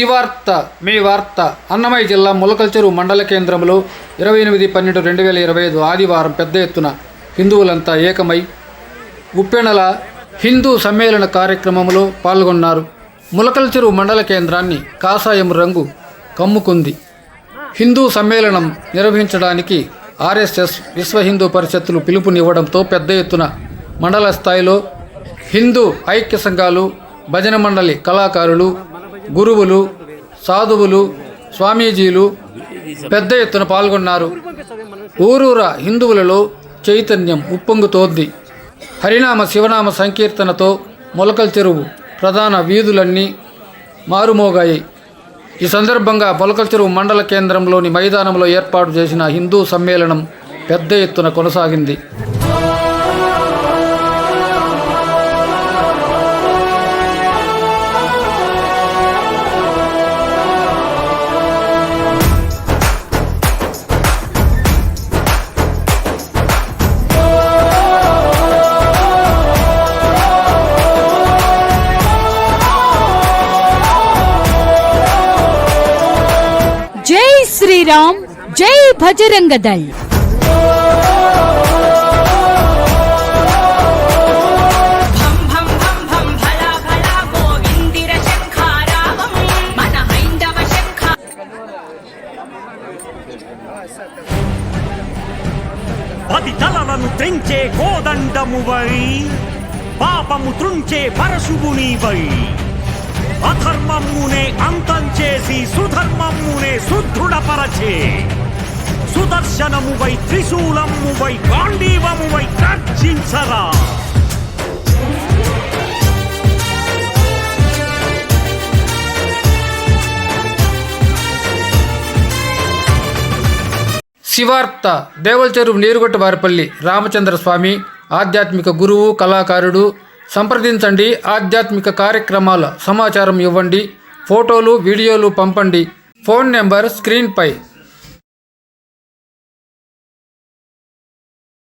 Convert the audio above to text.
శివార్త మీ వార్త అన్నమయ్య జిల్లా ములకల్చెరు మండల కేంద్రంలో ఇరవై ఎనిమిది పన్నెండు రెండు వేల ఇరవై ఐదు ఆదివారం పెద్ద ఎత్తున హిందువులంతా ఏకమై ఉప్పెనల హిందూ సమ్మేళన కార్యక్రమంలో పాల్గొన్నారు. ములకల్చెరు మండల కేంద్రాన్ని కాషాయం రంగు కమ్ముకుంది. హిందూ సమ్మేళనం నిర్వహించడానికి ఆర్ఎస్ఎస్ విశ్వ హిందూ పరిషత్తులు పిలుపునివ్వడంతో పెద్ద ఎత్తున మండల స్థాయిలో హిందూ ఐక్య సంఘాలు భజన మండలి కళాకారులు గురువులు సాధువులు స్వామీజీలు పెద్ద ఎత్తున పాల్గొన్నారు. ఊరూర హిందువులలో చైతన్యం ఉప్పొంగుతోంది. హరినామ శివనామ సంకీర్తనతో మొలకల చెరువు ప్రధాన వీధులన్నీ మారుమోగాయి. ఈ సందర్భంగా మొలకల చెరువు మండల కేంద్రంలోని మైదానంలో ఏర్పాటు చేసిన హిందూ సమ్మేళనం పెద్ద ఎత్తున కొనసాగింది. శ్రీరామ్ జై భజరంగ దళ్. పది తలలను తెంచే కోదండము వై పాపము తృంచే త్రుంచే పరశువునివై. అధర్మమునే అంతం చేసి సుధర్మమునే శుద్ధ సుదృఢపరచే సుదర్శనమువై త్రిశూలమువై గాంధీవమువై గర్జించరా. శివార్త దేవల్చెరువు నీరుగొట్ట వారిపల్లి రామచంద్ర స్వామి ఆధ్యాత్మిక గురువు కళాకారుడు. సంప్రదించండి ఆధ్యాత్మిక కార్యక్రమాల సమాచారం ఇవ్వండి ఫోటోలు వీడియోలు పంపండి. ఫోన్ నెంబర్ స్క్రీన్పై